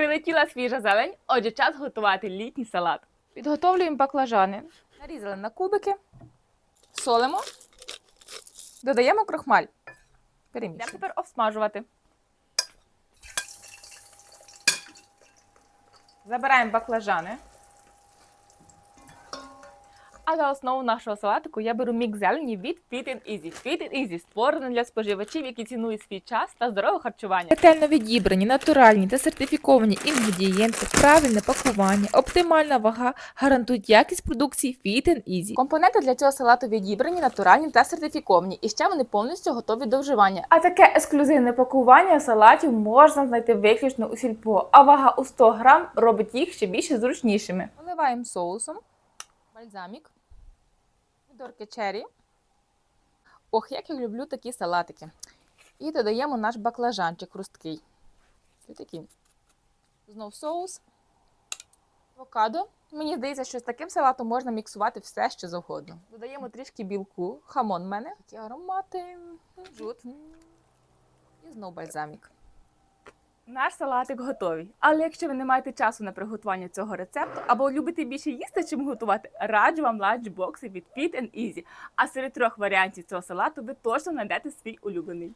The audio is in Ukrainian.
Прилетіла свіжа зелень, отже, час готувати літній салат. Підготовлюємо баклажани. Нарізали на кубики, солимо, додаємо крохмаль. Перемішуємо. Тепер обсмажувати. Забираємо баклажани. А за основу нашого салатику я беру мікс зелені від Fit and Easy. Fit and Easy створений для споживачів, які цінують свій час та здорове харчування. Ретельно відібрані, натуральні та сертифіковані інгредієнти, правильне пакування, оптимальна вага гарантують якість продукції Fit and Easy. Компоненти для цього салату відібрані, натуральні та сертифіковані, і ще вони повністю готові до вживання. А таке ексклюзивне пакування салатів можна знайти виключно у сільпо, а вага у 100 грам робить їх ще більше зручнішими. Поливаємо соусом, бальзамік, помідорки черрі. Ох, як я люблю такі салатики. І додаємо наш баклажанчик хрусткий. Ось такий. Знов соус, авокадо. Мені здається, що з таким салатом можна міксувати все, що завгодно. Додаємо трішки білку, хамон в мене, такі аромати, жут. І знов бальзамік. Наш салатик готовий. Але якщо ви не маєте часу на приготування цього рецепту або любите більше їсти, чим готувати, раджу вам ланчбокси від Fit and Easy. А серед трьох варіантів цього салату ви точно знайдете свій улюблений.